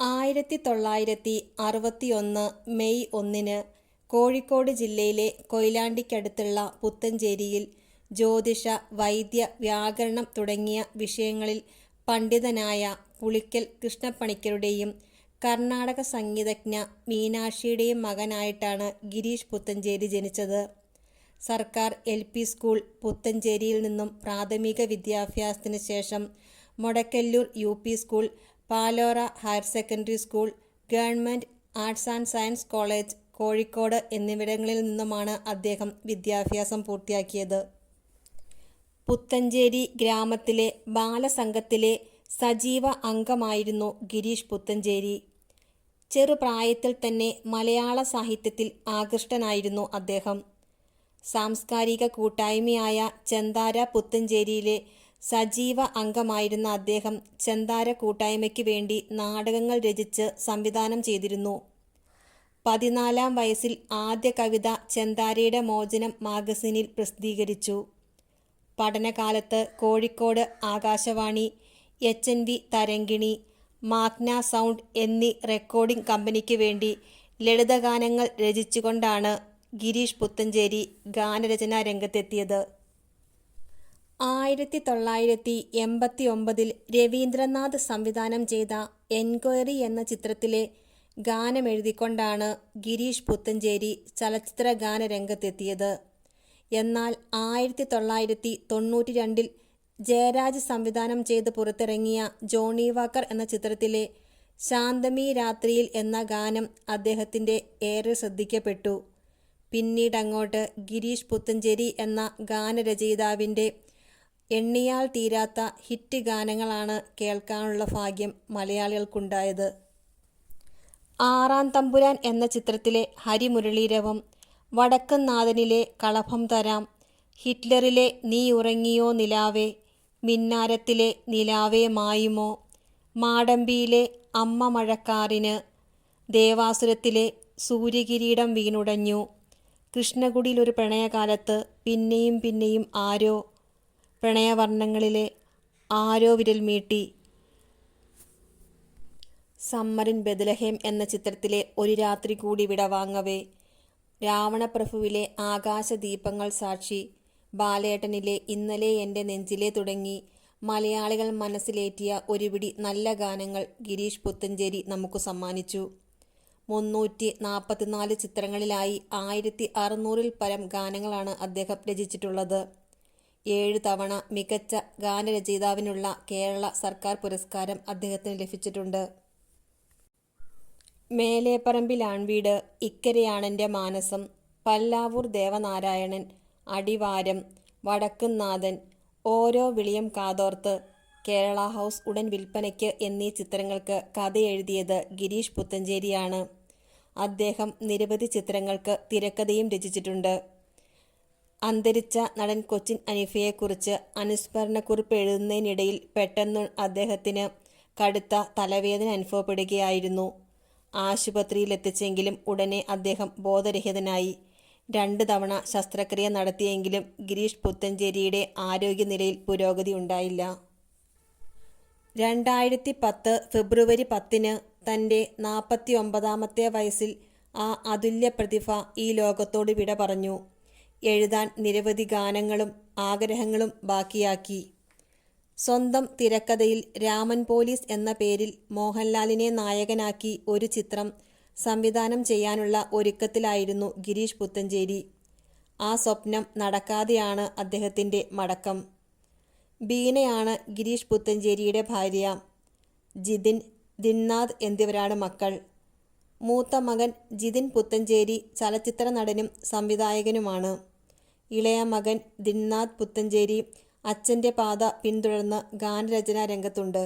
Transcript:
ആയിരത്തി തൊള്ളായിരത്തി അറുപത്തിയൊന്ന് മെയ് ഒന്നിന് കോഴിക്കോട് ജില്ലയിലെ കൊയിലാണ്ടിക്കടുത്തുള്ള പുത്തഞ്ചേരിയിൽ ജ്യോതിഷ വൈദ്യ വ്യാകരണം തുടങ്ങിയ വിഷയങ്ങളിൽ പണ്ഡിതനായ പുളിക്കൽ കൃഷ്ണപ്പണിക്കരുടെയും കർണാടക സംഗീതജ്ഞ മീനാക്ഷിയുടെയും മകനായിട്ടാണ് ഗിരീഷ് പുത്തഞ്ചേരി ജനിച്ചത്. സർക്കാർ എൽ പി സ്കൂൾ പുത്തഞ്ചേരിയിൽ നിന്നും പ്രാഥമിക വിദ്യാഭ്യാസത്തിന് ശേഷം Modakkallur U P school Palora higher secondary school government arts and science college Kozhikode എന്നിവിടങ്ങളിൽ നിന്നുമാണ് അദ്ദേഹം വിദ്യാഭ്യാസം പൂർത്തിയാക്കിയത്. പുത്തഞ്ചേരി ഗ്രാമത്തിലെ ബാലസംഘത്തിലെ സജീവ അംഗമായിരുന്നു ഗിരീഷ് പുത്തഞ്ചേരി. ചെറുപ്രായത്തിൽ തന്നെ മലയാള സാഹിത്യത്തിൽ ആകൃഷ്ടനായിരുന്നു അദ്ദേഹം. സാംസ്കാരിക കൂട്ടായ്മയായ ചെന്താര പുത്തഞ്ചേരിയിലെ സജീവ അംഗമായിരുന്ന അദ്ദേഹം ചെന്താര കൂട്ടായ്മയ്ക്ക് വേണ്ടി നാടകങ്ങൾ രചിച്ച് സംവിധാനം ചെയ്തിരുന്നു. പതിനാലാം വയസ്സിൽ ആദ്യ കവിത ചെന്താരയുടെ മോചനം മാഗസിനിൽ പ്രസിദ്ധീകരിച്ചു. പഠനകാലത്ത് Kozhikode Akashvani H N V Tarangini Magna sound എന്നീ റെക്കോർഡിംഗ് കമ്പനിക്ക് വേണ്ടി ലളിതഗാനങ്ങൾ രചിച്ചുകൊണ്ടാണ് ഗിരീഷ് പുത്തഞ്ചേരി ഗാനരചനാ രംഗത്തെത്തിയത്. ആയിരത്തി തൊള്ളായിരത്തി എൺപത്തി ഒമ്പതിൽ രവീന്ദ്രനാഥ് സംവിധാനം ചെയ്ത എൻക്വയറി എന്ന ചിത്രത്തിലെ ഗാനമെഴുതിക്കൊണ്ടാണ് ഗിരീഷ് പുത്തഞ്ചേരി ചലച്ചിത്ര ഗാനരംഗത്തെത്തിയത്. എന്നാൽ ആയിരത്തി തൊള്ളായിരത്തി തൊണ്ണൂറ്റി രണ്ടിൽ ജയരാജ് സംവിധാനം ചെയ്ത് പുറത്തിറങ്ങിയ ജോണി വാക്കർ എന്ന ചിത്രത്തിലെ ശാന്തമി രാത്രിയിൽ എന്ന ഗാനം അദ്ദേഹത്തിന്റെ ഏറെ ശ്രദ്ധിക്കപ്പെട്ടു. പിന്നീടങ്ങോട്ട് ഗിരീഷ് പുത്തഞ്ചേരി എന്ന ഗാനരചയിതാവിന്റെ എണ്ണിയാൽ തീരാത്ത ഹിറ്റ് ഗാനങ്ങളാണ് കേൾക്കാനുള്ള ഭാഗ്യം മലയാളികൾക്കുണ്ടായത്. ആറാം തമ്പുരാൻ എന്ന ചിത്രത്തിലെ ഹരിമുരളീരവം വടക്കൻനാഥനിലെ കളഭം തരാം ഹിറ്റ്ലറിലെ നീ ഉറങ്ങിയോ നിലാവേ മിന്നാരത്തിലെ നിലാവേ മായുമോ മാടമ്പിയിലെ അമ്മ മഴക്കാറിന് ദേവാസുരത്തിലെ സൂര്യകിരീടം വീണുടഞ്ഞു കൃഷ്ണകുടിയിലൊരു പ്രണയകാലത്ത് പിന്നെയും പിന്നെയും ആരോ പ്രണയവർണങ്ങളിലെ ആരോ വിരൽ മീട്ടി സമ്മറിൻ ബദലഹേം എന്ന ചിത്രത്തിലെ ഒരു രാത്രി കൂടി വിടവാങ്ങവേ രാവണപ്രഭുവിലെ ആകാശദീപങ്ങൾ സാക്ഷി. ബാലേട്ടനിലെ ഇന്നലെ എന്റെ നെഞ്ചിലെ തുടങ്ങി. മലയാളികൾ മനസ്സിലേറ്റിയ ഒരുപിടി നല്ല ഗാനങ്ങൾ ഗിരീഷ് പുത്തഞ്ചേരി നമുക്ക് സമ്മാനിച്ചു. മുന്നൂറ്റി നാൽപ്പത്തിനാല് ചിത്രങ്ങളിലായി ആയിരത്തി അറുന്നൂറിൽ പരം ഗാനങ്ങളാണ് അദ്ദേഹം രചിച്ചിട്ടുള്ളത്. ഏഴ് തവണ മികച്ച ഗാനരചയിതാവിനുള്ള കേരള സർക്കാർ പുരസ്കാരം അദ്ദേഹത്തിന് ലഭിച്ചിട്ടുണ്ട്. മേലേപ്പറമ്പിലാൺവീട് ഇക്കരയാണെന്റെ മാനസം പല്ലാവൂർ ദേവനാരായണൻ അടിവാരം വടക്കുംനാഥൻ ഓരോ വിളിയം കാതോർത്ത് കേരള ഹൗസ് ഉടൻ വിൽപ്പനയ്ക്ക് എന്നീ ചിത്രങ്ങൾക്ക് കഥ കഥയെഴുതിയത് ഗിരീഷ് പുത്തഞ്ചേരിയാണ്. അദ്ദേഹം നിരവധി ചിത്രങ്ങൾക്ക് തിരക്കഥയും രചിച്ചിട്ടുണ്ട്. അന്തരിച്ച നടൻ കൊച്ചിൻ അനീഫയെക്കുറിച്ച് അനുസ്മരണക്കുറിപ്പ് എഴുതുന്നതിനിടയിൽ പെട്ടെന്ന് അദ്ദേഹത്തിന് കടുത്ത തലവേദന അനുഭവപ്പെടുകയായിരുന്നു. ആശുപത്രിയിലെത്തിച്ചെങ്കിലും ഉടനെ അദ്ദേഹം ബോധരഹിതനായി. രണ്ട് തവണ ശസ്ത്രക്രിയ നടത്തിയെങ്കിലും ഗിരീഷ് പുത്തഞ്ചേരിയുടെ ആരോഗ്യനിലയിൽ പുരോഗതി ഉണ്ടായില്ല. രണ്ടായിരത്തി പത്ത് ഫെബ്രുവരി പത്തിന് തന്റെ നാൽപ്പത്തി ഒമ്പതാമത്തെ വയസ്സിൽ ആ അതുല്യ പ്രതിഭ ഈ ലോകത്തോട് വിട പറഞ്ഞു. എഴുതാൻ നിരവധി ഗാനങ്ങളും ആഗ്രഹങ്ങളും ബാക്കിയാക്കി. സ്വന്തം തിരക്കഥയിൽ രാമൻ പോലീസ് എന്ന പേരിൽ മോഹൻലാലിനെ നായകനാക്കി ഒരു ചിത്രം സംവിധാനം ചെയ്യാനുള്ള ഒരുക്കത്തിലായിരുന്നു ഗിരീഷ് പുത്തഞ്ചേരി. ആ സ്വപ്നം നടക്കാതെയാണ് അദ്ദേഹത്തിന്റെ മടക്കം. ബീനയാണ് ഗിരീഷ് പുത്തഞ്ചേരിയുടെ ഭാര്യ. ജിതിൻ ദിന്നാഥ് എന്നിവരാണ് മക്കൾ. മൂത്ത മകൻ ജിതിൻ പുത്തഞ്ചേരി ചലച്ചിത്ര നടനും സംവിധായകനുമാണ്. ഇളയ മകൻ ദിൻനാഥ് പുത്തഞ്ചേരി അച്ഛന്റെ പാത പിന്തുടർന്ന് ഗാനരചനാ രംഗത്തുണ്ട്.